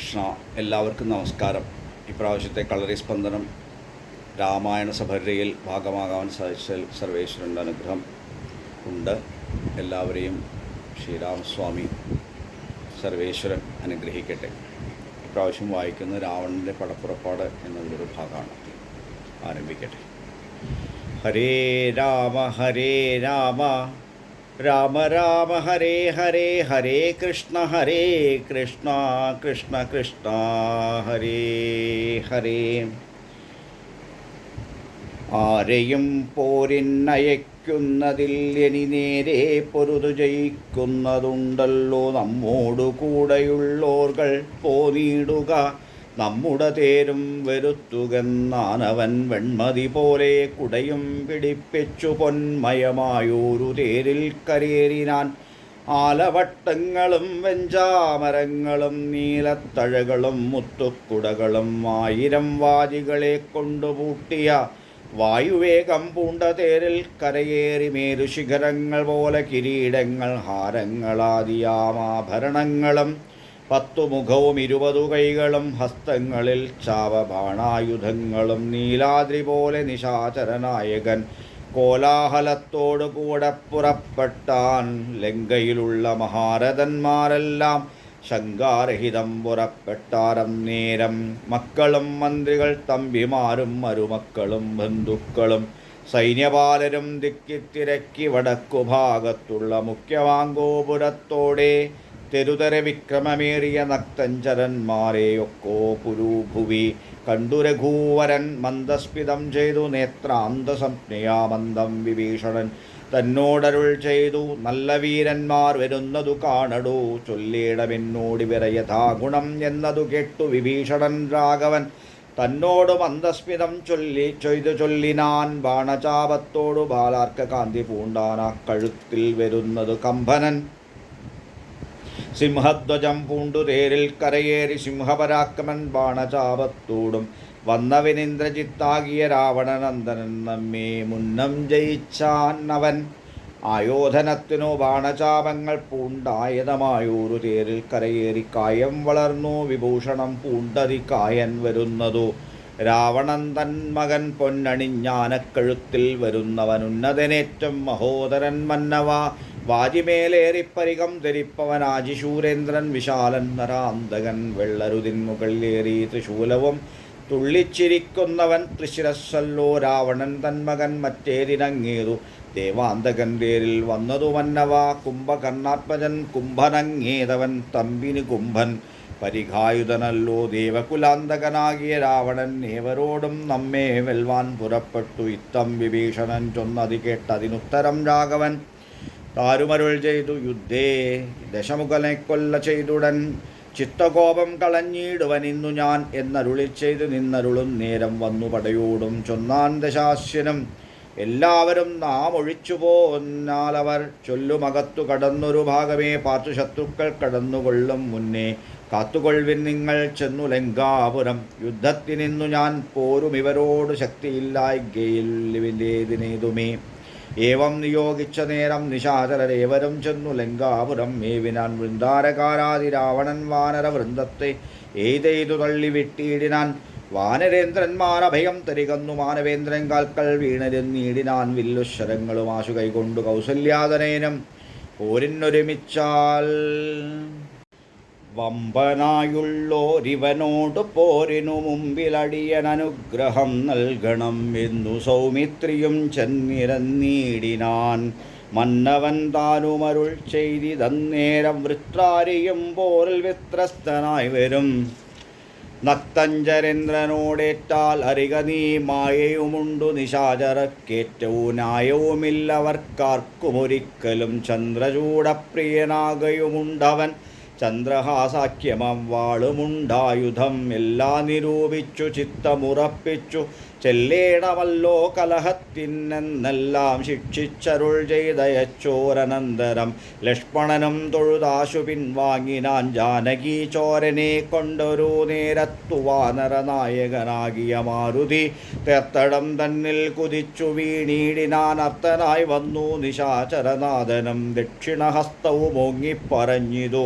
കൃഷ്ണ എല്ലാവർക്കും നമസ്കാരം. ഇപ്രാവശ്യത്തെ കളറി സ്പന്ദനം രാമായണ സഭരയിൽ ഭാഗമാകാൻ സാധിച്ചതിൽ സർവേശ്വരന്റെ അനുഗ്രഹം ഉണ്ട്. എല്ലാവരെയും ശ്രീരാമസ്വാമി സർവേശ്വരൻ അനുഗ്രഹിക്കട്ടെ. ഇപ്രാവശ്യം വായിക്കുന്ന രാവണന്റെ പടപ്പുറപ്പാട് എന്നുള്ളൊരു ഭാഗമാണ്. ആരംഭിക്കട്ടെ. ഹരേ രാമ ഹരേ രാമ. രാമ രാമ ഹരേ ഹരേ ഹരേ കൃഷ്ണ ഹരേ കൃഷ്ണ കൃഷ്ണ കൃഷ്ണ ഹരേ ഹരേ. ആരെയും പോരിന്നയക്കുന്നതിൽ ഇനി നേരെ പൊരുതു ജയിക്കുന്നതുണ്ടല്ലോ. നമ്മോടു കൂടെയുള്ളോർകൾ പോനീടുക നമ്മുടെ തേരും വരുത്തുകെന്നാനവൻ വെൺമതി പോലെ കുടയും പിടിപ്പിച്ചു പൊന്മയമായൊരു തേരിൽ കരേറിനാൻ. ആലവട്ടങ്ങളും വെഞ്ചാമരങ്ങളും നീലത്തഴകളും മുത്തുക്കുടകളും ആയിരം വാജികളെ കൊണ്ടുപൂട്ടിയ വായുവേഗം പൂണ്ട തേരിൽ കരയേറി മേരു ശിഖരങ്ങൾ പോലെ കിരീടങ്ങൾ ഹാരങ്ങളാദിയാമാഭരണങ്ങളും പത്തു മുഖവും ഇരുപതു കൈകളും ഹസ്തങ്ങളിൽ ചാവബാണായുധങ്ങളും നീലാദ്രി പോലെ നിശാചരനായകൻ കോലാഹലത്തോടു കൂടെ പുറപ്പെട്ടാൻ ലങ്കയിലുള്ള മഹാരഥന്മാരെല്ലാം ശങ്കാരഹിതം പുറപ്പെട്ടാരം നേരം. മക്കളും മന്ത്രികൾ തമ്പിമാരും മരുമക്കളും ബന്ധുക്കളും സൈന്യപാലരും ദിക്കിത്തിരക്കി വടക്കുഭാഗത്തുള്ള മുഖ്യവാങ്കോപുരത്തോടെ തെരുതര വിക്രമമേറിയ നക്തഞ്ചരന്മാരെയൊക്കോ പുരൂഭുവി. കണ്ടു രഘൂവരൻ മന്ദസ്മിതം ചെയ്തു നേത്രാന്തസംജ്ഞയാമന്ദം വിഭീഷണൻ. തന്നോടരുൾ ചെയ്തു നല്ല വീരന്മാർ വരുന്നതു കാണടൂ. വര യഥാഗുണം എന്നതു കേട്ടു വിഭീഷണൻ രാഘവൻ. തന്നോട് മന്ദസ്മിതം ചൊല്ലി ചൊയ്തു ചൊല്ലിനാൻ ബാണചാപത്തോടു ബാലാർക്ക കാന്തി പൂണ്ടാന കഴുത്തിൽ വരുന്നത് കമ്പനൻ. സിംഹധ്വജം പൂണ്ടുതേരിൽ കരയേറി സിംഹപരാക്രമൻ ബാണചാപത്തോടും. വന്നവനിന്ദ്രജിത്താകിയ രാവണനന്ദനൻ നമ്മേ മുന്നം ജയിച്ചാൻ അവൻ. ആയോധനത്തിനു ബാണചാപങ്ങൾ പൂണ്ടായതമായൊരു തേരിൽ കരയേറി കായം വളർന്നു വിഭൂഷണം പൂണ്ടതി കായൻ വരുന്നതു. രാവണൻ തൻ മകൻ പൊന്നണിഞ്ഞാനക്കഴുത്തിൽ വരുന്നവനുന്നതനേറ്റം മഹോദരൻ മന്നവ. വാജിമേലേറിപ്പരികം ധരിപ്പവൻ ആജിശൂരേന്ദ്രൻ വിശാലൻ നരാന്തകൻ. വെള്ളരുതിന്മുകളിലേറി തൃശൂലവും തുള്ളിച്ചിരിക്കുന്നവൻ തൃശിരസ്സല്ലോ രാവണൻ തന്മകൻ മറ്റേതിനങ്ങേതു. ദേവാന്തകൻ തേരിൽ വന്നതു മന്നവ കുംഭകർണാത്മജൻ കുംഭനങ്ങേതവൻ തമ്പിന് കുംഭൻ. പരിഘായുധനല്ലോ ദേവകുലാന്തകനാകിയ രാവണൻ ഏവരോടും നമ്മെ വെൽവാൻ പുറപ്പെട്ടു. ഇത്തം വിഭീഷണൻ ചൊന്നതി കേട്ടതിനുത്തരം രാഘവൻ താരുമരുൾ ചെയ്തു യുദ്ധേ. ദശമുഖനെ കൊല്ല ചെയ്തുടൻ. ചിത്തകോപം കളഞ്ഞിടുവൻ ഇന്നു ഞാൻ എന്നരുളി ചെയ്തു നിന്നരുളും നേരം വന്നു പടയോടും. ചൊന്നാൻ ദശാസ്യനും എല്ലാവരും നാം ഒഴിച്ചു പോന്നാലവർ ചൊല്ലുമകത്തു കടന്നൊരു ഭാഗമേ. പാർത്തു ശത്രുക്കൾ കടന്നുകൊള്ളും മുന്നേ. കാത്തുകൊള്ളിൻ നിങ്ങൾ ചെന്നു ലങ്കാപുരം. യുദ്ധത്തിനിന്നു ഞാൻ പോരും. ഇവരോട് ശക്തിയില്ലായ്കയില്ലേതിനേതുമേ ഏവം നിയോഗിച്ച നേരം നിശാചരരേവരും ചെന്നു ലങ്കാപുരം. മേവിനാൻ വൃന്ദാരകാരാതി രാവണൻ വാനര വൃന്ദത്തെ ഏതെയ്തു തള്ളി വിട്ടിയിടിനാൻ? വാനരേന്ദ്രന്മാർ അഭയം തരികന്നു. മാനവേന്ദ്രൻ കാൽക്കൾ നീടിനാൻ. വില്ലുശ്വരങ്ങളും ആശു കൈകൊണ്ടു കൗസല്യാതനേനം. പോരിനൊരുമിച്ചാൽ വമ്പനായുള്ളോരിവനോട് പോരിനു മുമ്പിലടിയൻ അനുഗ്രഹം നൽകണം എന്നു സൗമിത്രിയും ചെന്നിരന്നീടിനാൻ മന്നവൻ താനുമരുൾ ചെയ്തിതന്നേരം വൃത്രാരിയും പോരിൽ വ്യത്രസ്തനായി വരും. നക്തഞ്ചരേന്ദ്രനോടേറ്റാൽ അറിക നീ മായയുമുണ്ടു നിശാചരക്കേറ്റവും ന്യായവുമില്ലവർക്കാർക്കുമൊരിക്കലും ചന്ദ്രചൂടപ്രിയനാകയുമുണ്ടവൻ. ചന്ദ്രഹാസാഖ്യമം വാളുമുണ്ടായുധം. എല്ലാ നിരൂപിച്ചു ചിത്തമുറപ്പിച്ചു. ചെല്ലേണമല്ലോ കലഹത്തിനെന്നെല്ലാം ശിക്ഷിച്ചരുൾ ചെയ്തയച്ചോരനന്തരം ലക്ഷ്മണനും തൊഴുതാശു പിൻവാങ്ങിനാൻ ജാനകി ചോരനെ കൊണ്ടൊരു നേരത്തു വാനരനായകനാകിയ മാരുതി തേർത്തടം തന്നിൽ കുതിച്ചു വീണീടിനാൻ അർത്ഥനായി വന്നു നിശാചരനാഥനം ദക്ഷിണഹസ്തവും ഓങ്ങിപ്പറഞ്ഞിതു.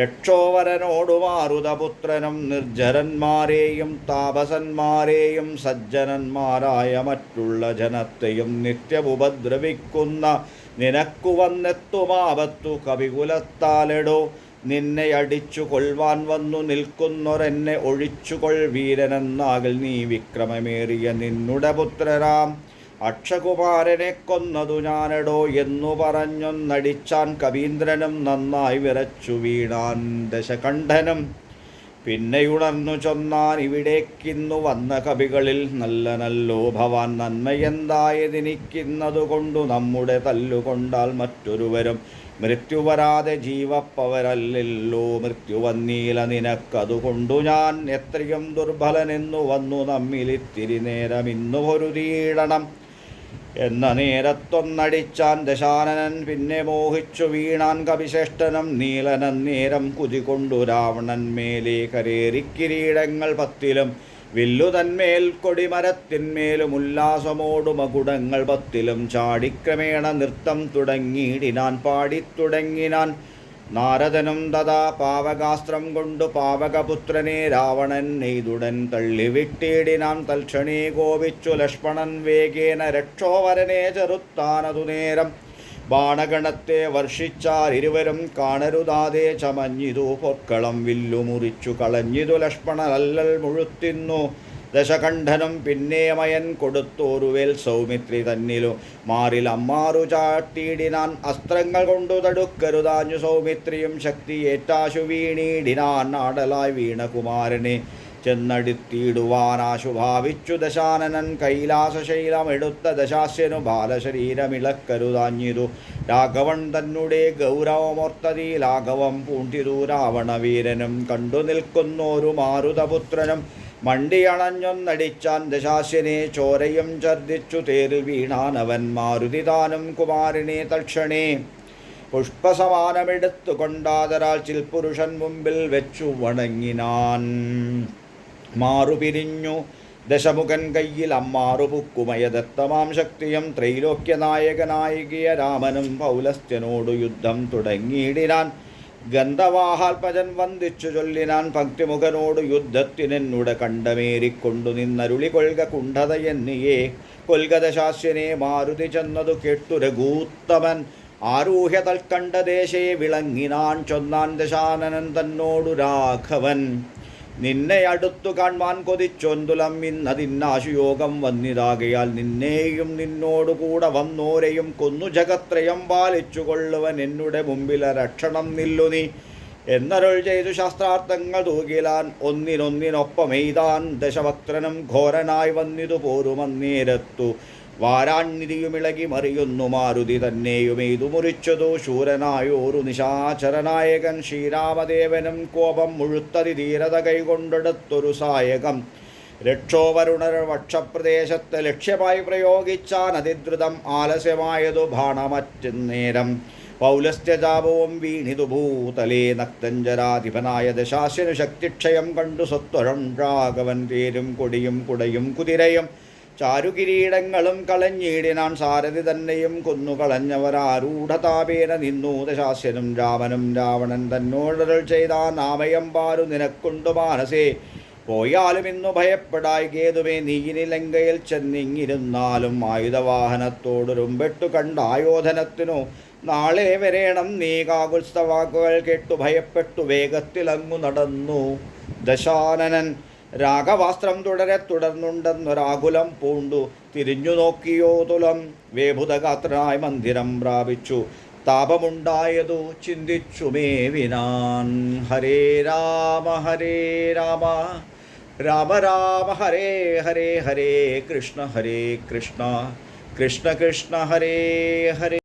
രക്ഷോവരനോടു മാരുതപുത്രനും നിർജരന്മാരെയും താപസന്മാരെയും സജ്ജനന്മാരായ മറ്റുള്ള ജനത്തെയും നിത്യമുപദ്രവിക്കുന്ന നിനക്കു വന്നെത്തുമാപത്തു കവികുലത്താലെടോ. നിന്നെ അടിച്ചു കൊൽവാൻ വന്നു നിൽക്കുന്നൊരെന്നെ ഒഴിച്ചുകൊൾ വീരനെന്നാകിൽ നീ വിക്രമമേറിയ നിന്നുടെ പുത്രരാം. അക്ഷകുമാരനെ കൊന്നതു ഞാനെടോ എന്നു പറഞ്ഞൊന്നടിച്ചാൻ കവീന്ദ്രനും നന്നായി വിറച്ചു വീണാൻ ദശകണ്ഠനും. പിന്നെയുണർന്നു ചൊന്നാൻ ഇവിടേക്കിന്നു വന്ന കവികളിൽ നല്ല നല്ലോ ഭവാൻ നന്മയെന്തായതിനിക്കുന്നതുകൊണ്ടു നമ്മുടെ തല്ലുകൊണ്ടാൽ മറ്റൊരുവരും മൃത്യു വരാതെ ജീവപ്പവരല്ലല്ലോ. മൃത്യു വന്നീല നിനക്കതുകൊണ്ടു ഞാൻ എത്രയും ദുർബലനെന്നു വന്നു നമ്മിലിത്തിരി നേരം ഇന്നു പൊരുതിയിടണം എന്ന നേരത്തൊന്നടിച്ചാൻ ദശാനനൻ പിന്നെ മോഹിച്ചു വീണാൻ കവിശ്രേഷ്ഠനം നീലനൻ നേരം കുതികൊണ്ടു രാവണൻ മേലെ കരേറി കിരീടങ്ങൾ പത്തിലും. വില്ലു തന്മേൽ കൊടിമരത്തിന്മേലും ഉല്ലാസമോടു മകുടങ്ങൾ പത്തിലും. ചാടിക്രമേണ നൃത്തം തുടങ്ങിയിടിനാൻ പാടിത്തുടങ്ങിനാൻ നാരദനും തഥാ പാവകാസ്ത്രം കൊണ്ടു പാവകപുത്രനെ രാവണൻ നെയ്തുടൻ തള്ളിവിട്ടിടിനാൻ തൽക്ഷണേ കോപിച്ചു ലക്ഷ്മണൻ വേഗേന രക്ഷോവരനെ ചെറുത്താനതു നേരം. ബാണഗണത്തെ വർഷിച്ചാൽ ഇരുവരും കാണരുതാതെ ചമഞ്ഞിതു പൊക്കളം വില്ലു മുറിച്ചു കളഞ്ഞിതു ലക്ഷ്മണനല്ലൽ മുഴുത്തിന്നു. ദശകണ്ഠനും പിന്നേമയൻ കൊടുത്തോരുവേൽ സൗമിത്രി തന്നിലു. മാറിൽ അമ്മാറു ചാട്ടിയിടിനാൻ അസ്ത്രങ്ങൾ കൊണ്ടു തടുക്കരുതാഞ്ഞു സൗമിത്രിയും ശക്തിയേറ്റാശു വീണീടിനാൻ ആടലായി വീണകുമാരനെ ചെന്നടുത്തിയിടുവാനാശു ഭാവിച്ചു ദശാനനൻ. കൈലാസശൈലമെടുത്ത ദശാസ്യനു ബാലശരീരമിളക്കരുതാഞ്ഞിരു. രാഘവൻ തന്നുടെ ഗൗരവമോർത്തതി ലാഘവം പൂണ്ടിതു രാവണവീരനും കണ്ടു നിൽക്കുന്നോരു മാരുതപുത്രനും. മണ്ടിയണഞ്ഞൊന്നടിച്ചാൻ ദശാശിനെ ചോരയും ഛർദിച്ചു തേരിൽ വീണാനവൻ മാരുതിദാനം കുമാരനെ തക്ഷണേ പുഷ്പസമാനമെടുത്തു കൊണ്ടാതരാൽ ചിൽപുരുഷൻ മുമ്പിൽ വെച്ചു വണങ്ങിനാൻ. മാറുപിരിഞ്ഞു ദശമുഖൻ കയ്യിൽ അമ്മാറു പുക്കുമയദത്തമാം ശക്തിയും ത്രൈലോക്യനായകനായികിയ രാമനും പൗലസ്ത്യനോടു യുദ്ധം തുടങ്ങിയിടിനാൻ. ഗന്ധവാഹാൽപജൻ വന്ദിച്ചു ചൊല്ലിനാൻ ഭക്തിമുഖനോട് യുദ്ധത്തിനെന്നുടെ കണ്ടമേറിക്കൊണ്ടു നിന്നരുളി കൊൽക കുണ്ഠതയെന്നിയേ കൊൽഗതശാസ്യനെ മാരുതി ചെന്നതു കേട്ടു രഘൂത്തമൻ. ആരൂഹ്യ തൽക്കണ്ഠദേശേ വിളങ്ങിനാൻ ചൊന്നാൻ ദശാനനൻ തന്നോടു രാഘവൻ. നിന്നെ അടുത്തു കാൺമാൻ കൊതിച്ചൊന്തുലം ഇന്നതിന്നാശുയോഗം വന്നിതാകയാൽ നിന്നെയും നിന്നോടുകൂടെ വന്നോരെയും കൊന്നു ജഗത്രയം പാലിച്ചു കൊള്ളുവൻ എന്നുടെ മുമ്പിലെ രക്ഷണം നില്ലു നീ. എന്നരുൾ ചെയ്തു ശാസ്ത്രാർത്ഥങ്ങൾ തൂകിലാൻ ഒന്നിനൊന്നിനൊപ്പം എയ്താൻ ദശവക്രനും ഘോരനായി വന്നിതു പോരുമന്നേരത്തു. വാരാണ്നിധിയുമിളകി മറിയുന്നു മാരുതി തന്നെയും ഇതു മുറിച്ചതു ശൂരനായോരു നിശാചരനായകൻ ശ്രീരാമദേവനും കോപം മുഴുത്തതി ധീരത കൈകൊണ്ടെടുത്തൊരു സായകം. രക്ഷോവരുണർ വക്ഷപ്രദേശത്ത് ലക്ഷ്യമായി പ്രയോഗിച്ചാൻ അതിദ്രുതം ആലസ്യമായതു ബാണമറ്റുന്നേരം പൗലസ്ത്യജാപവും വീണിതു ഭൂതലേ നക്തഞ്ചരാധിപനായ ദശാസ്യനു ശക്തിക്ഷയം കണ്ടു സ്വത്വരം രാഘവൻ തേരും കൊടിയും കുടയും കുതിരയും ചാരുകിരീടങ്ങളും കളഞ്ഞിടിനാൻ സാരഥി തന്നെയും കൊന്നുകളഞ്ഞവരാരൂഢതാപേന നിന്നു ദശാസ്യനും രാമനും രാവണൻ തന്നോടൽ ചെയ്താൻ നാമയം പാരു നിനക്കുണ്ടു മാനസേ. പോയാലും ഇന്നു ഭയപ്പെടായി കേതുവേ നീയിനി ലങ്കയിൽ ചെന്നിങ്ങിരുന്നാലും ആയുധവാഹനത്തോടൊരുമ്പെട്ടു കണ്ട ആയോധനത്തിനു നാളെ വരേണം നീ കാകുത്സവാക്കുകൾ കേട്ടു ഭയപ്പെട്ടു വേഗത്തിലങ്ങു നടന്നു. ദശാനനൻ രാഗവാസ്ത്രം തുടരെ തുടർന്നുണ്ടെന്നൊരാകുലം പൂണ്ടു തിരിഞ്ഞു നോക്കിയോ തുലം വേഭുതഗാത്രനായി മന്ദിരം പ്രാപിച്ചു. താപമുണ്ടായതു ചിന്തിച്ചു മേവിനാൻ. ഹരേ രാമ ഹരേ രാമ. രാമ രാമ ഹരേ ഹരേ ഹരേ കൃഷ്ണ ഹരേ കൃഷ്ണ. കൃഷ്ണ കൃഷ്ണ ഹരേ ഹരേ